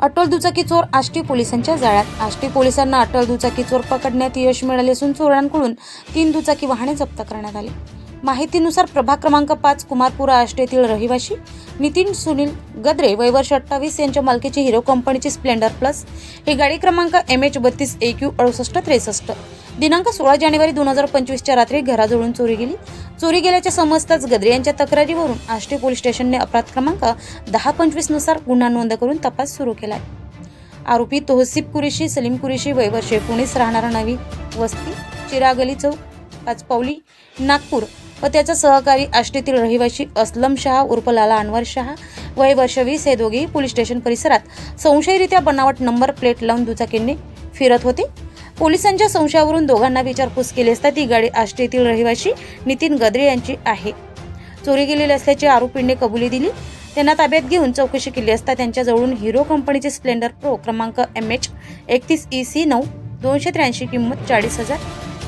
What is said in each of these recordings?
अटल दुचाकी चोर आष्टी पोलिसांच्या जाळ्यात. आष्टी पोलिसांना अटल दुचाकी चोर पकडण्यात यश मिळाले असून चोरांकडून तीन दुचाकी वाहने जप्त करण्यात आली. माहितीनुसार प्रभाग क्रमांक पाच कुमारपुरा आष्टेतील रहिवाशी नितीन सुनील गद्रे वयवर्ष अठ्ठावीस यांच्या मालकीची हिरो कंपनीची स्प्लेंडर प्लस ही गाडी क्रमांक एम एच बत्तीस ए क्यू अडुसष्ट त्रेसष्ट. दिनांक सोळा जानेवारी दोन हजार पंचवीसच्या रात्री घराजवळून चोरी गेली. चोरी गेल्याचे समजताच गद्रे यांच्या तक्रारीवरून आष्टी पोलीस स्टेशनने अपराध क्रमांक दहा पंचवीसनुसार गुन्हा नोंद करून तपास सुरू केलाय आरोपी तोहसिब कुरेशी सलीम कुरेशी वय वर्ष राहणारा नवी वस्ती चिरागली चौक पाचपावली नागपूर व त्याचा सहकारी आष्टीतील रहिवाशी असलम शहा उर्फ लाला अनवर शहा वय वर्ष वीस हे दोघेही पोलीस स्टेशन परिसरात संशयरित्या बनावट नंबर प्लेट लावून दुचाकींनी फिरत होते. पोलिसांच्या संशयावरून दोघांना विचारपूस केली असता ती गाडी आष्टीतील रहिवाशी नितीन गद्रे यांची आहे. चोरी गेलेली असल्याची आरोपींनी कबुली दिली. त्यांना ताब्यात घेऊन चौकशी केली असता त्यांच्याजवळून हिरो कंपनीचे स्प्लेंडर प्रो क्रमांक एम एच एकतीस ई सी नऊ दोनशे त्र्याऐंशी किंमत चाळीस हजार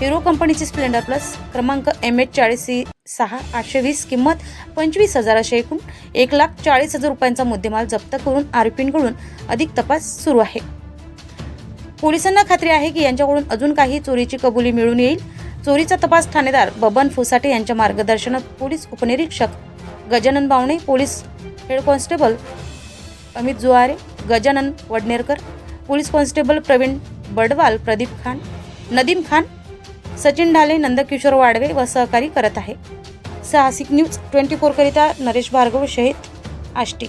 हिरो कंपनीचे स्प्लेंडर प्लस क्रमांक एम एच चाळीस सी सहा आठशे वीस किंमत पंचवीस हजार असे एकूण एक लाख चाळीस हजार रुपयांचा मुद्देमाल जप्त करून आरोपींकडून अधिक तपास सुरू आहे. पोलिसांना खात्री आहे की यांच्याकडून अजून काही चोरीची कबुली मिळून येईल. चोरीचा तपास ठाणेदार बबन फुसाटे यांच्या मार्गदर्शनात पोलीस उपनिरीक्षक Gajanan Bawane police head constable Amit Juare Gajanan Wadnerkar police constable Pravin Badwal Pradeep Khan Nadeem Khan Sachin Dhale Nandkishor Wadve व सहकारी करत आहे. साहसिक न्यूज ट्वेंटी फोरकरिता नरेश भार्गव शहीद आष्टी.